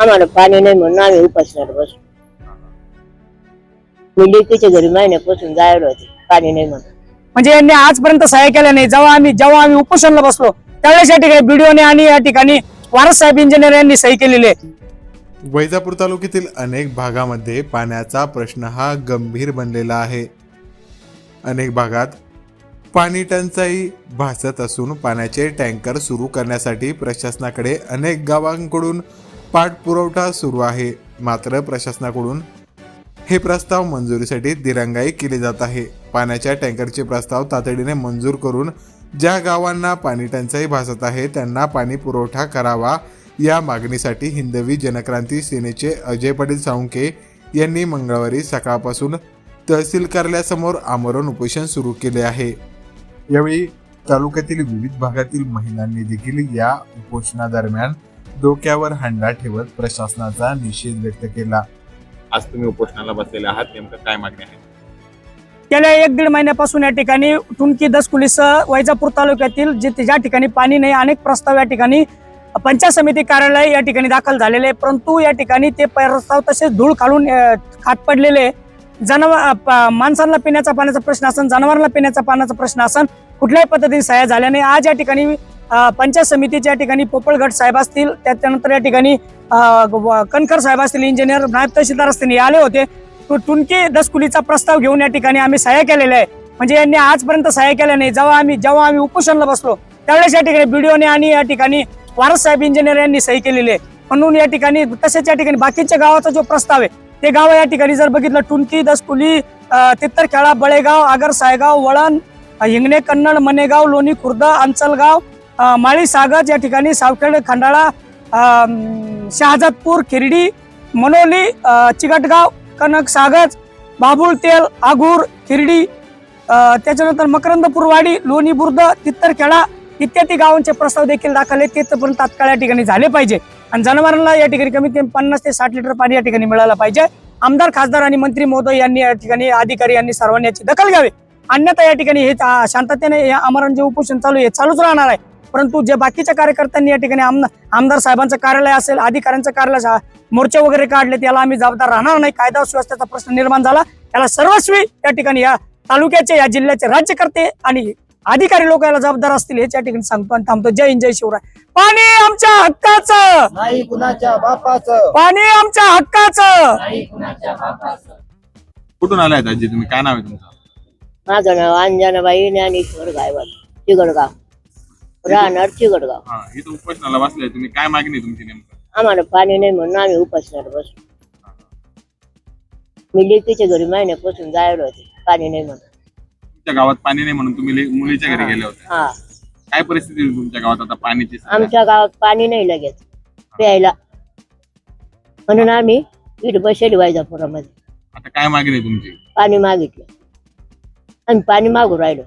आम्हाला पाणी नाही म्हणून आम्ही उपासणार बसलो मी लेकीच्या घरी महिन्यापासून जायला होते पाणी नाही म्हणून. म्हणजे यांनी आजपर्यंत सहाय्य केल्या नाही. जेव्हा आम्ही जेव्हा आम्ही उपोषणला बसलो त्यावेळेस या ठिकाणी बीडीओने आणि या ठिकाणी वारस साहेब इंजिनियर यांनी सही केलेली आहे. वैजापूर तालुक्यातील अनेक भागामध्ये पाण्याचा प्रश्न हा गंभीर बनलेला आहे. अनेक भागात पाणी टंचाई भासत असून पाण्याचे टँकर सुरू करण्यासाठी प्रशासनाकडे अनेक गावांकडून पाठपुरवठा सुरू आहे. मात्र प्रशासनाकडून हे प्रस्ताव मंजुरीसाठी दिरंगाई केली जात आहे. पाण्याच्या टँकरचे प्रस्ताव तातडीने मंजूर करून ज्या गावांना पाणी टंचाई भासत आहे त्यांना पाणी पुरवठा करावा या मागणीसाठी हिंदवी जनक्रांती सेनेचे अजय पाटील साळुंके यांनी मंगळवारी सकाळपासून तहसील कार्यालयासमोर आमरण उपोषण सुरू केले आहे. यावेळी तालुक्यातील विविध भागातील महिलांनी देखील या उपोषणादरम्यान डोक्यावर हंडा ठेवत प्रशासनाचा निषेध व्यक्त केला. आज तुम्ही उपोषणाला बसलेले आहात नेमकं काय मागणी आहे? गेल्या एक दीड महिन्यापासून या ठिकाणी टुनकी दसकुलीसह वैजापूर तालुक्यातील जे ज्या ठिकाणी पाणी नाही अनेक प्रस्ताव या ठिकाणी पंचायत समिती कार्यालय या ठिकाणी दाखल झालेले आहे. परंतु या ठिकाणी ते प्रस्ताव तसेच धूळ खालून अं, खात पडलेले जनावर माणसांना पिण्याचा पाण्याचा प्रश्न असन जनावरांना पिण्याचा पाण्याचा प्रश्न असन कुठल्याही पद्धतीने सह्या झाल्या नाही. आज या ठिकाणी पंचायत समितीच्या ठिकाणी पोपळगट साहेब असतील त्याच्यानंतर या ठिकाणी कणकर साहेब असतील इंजिनियर नायब तहसीलदार असतील आले होते. तो टुनकी दसकुलीचा प्रस्ताव घेऊन या ठिकाणी आम्ही सहाय्य केलेले आहे म्हणजे यांनी आजपर्यंत सहाय्य केल्या नाही. जेव्हा आम्ही जेव्हा आम्ही उपोषणला बसलो त्यावेळेस या ठिकाणी बीडीओने आणि या ठिकाणी वारस साहेब इंजिनियर यांनी सही केलेली आहे. म्हणून या ठिकाणी तसेच या ठिकाणी बाकीच्या गावाचा जो प्रस्ताव आहे ते गाव या ठिकाणी जर बघितलं टुनकी दसकुली तित्तरखेळा बळेगाव आगर सायगाव वळण हिंगणे कन्नड मनेगाव लोणी खुर्द अंचलगाव माळी सागज या ठिकाणी सावखेड खंडाळा शहाजतपूर शहाजादपूर खिरडी मनोली चिकटगाव कनक सागज बाबुळ तेल आगूर खिरडी त्याच्यानंतर मकरंदपूरवाडी लोणी बुर्द तित्तरखेडा इत्यादी गावांचे प्रस्ताव देखील दाखल आहेत. ते पण तात्काळ या ठिकाणी झाले पाहिजे. आणि जनावरांना या ठिकाणी कमीत कमी पन्नास ते साठ लिटर पाणी या ठिकाणी मिळालं पाहिजे. आमदार खासदार आणि मंत्री महोदय यांनी या ठिकाणी अधिकारी यांनी सर्वांनी याची दखल घ्यावी. अन्यथा या ठिकाणी हे शांततेने हे आमरण जे उपोषण चालू आहे हे चालूच राहणार आहे. परंतु जे बाकीच्या कार्यकर्त्यांनी या ठिकाणी आमदार आमदार साहेबांचं कार्यालय असेल अधिकाऱ्यांचं कार्यालय मोर्चे वगैरे काढले त्याला आम्ही जबाबदार राहणार नाही. कायदा सुव्यवस्थेचा प्रश्न निर्माण झाला. त्याला सर्वस्वी या ठिकाणी या तालुक्याचे या जिल्ह्याचे राज्यकर्ते आणि अधिकारी लोक याला जबाबदार असतील हेच या ठिकाणी सांगतो आणि थांबतो. जय हिंद जय शिवराय. पाणी आमच्या हक्काचं. नाही कुणाच्या बापाचं. पाणी आमच्या हक्काचं. कुठून आलाय आजी तुम्ही? काय नाव आहे तुमचं? माझं नाव अंजनाबाई ज्ञानेश्वर गायवाड चिगडगाव. राहणार चिगडगाव. हा इथं उपोषणाला बसलाय तुम्ही काय मागणी आहे तुमची नेमकं? आम्हाला पाणी नाही म्हणून आम्ही उपासणार बसलो मी लेकीच्या घरी महिन्यापासून जायला होते पाणी नाही म्हणून. तुमच्या गावात पाणी नाही म्हणून तुम्ही ले- मुलीच्या घरी गेले होते. हा. काय परिस्थिती आहे तुमच्या गावात आता पाण्याची सध्या? आमच्या गावात पाणी नाही लगेच प्यायला. म्हणून आम्ही इथे बसेल वायजापुरामध्ये आता काय मागणी आहे तुमची? पाणी मागितलं. आम्ही पाणी मागू राहिलो.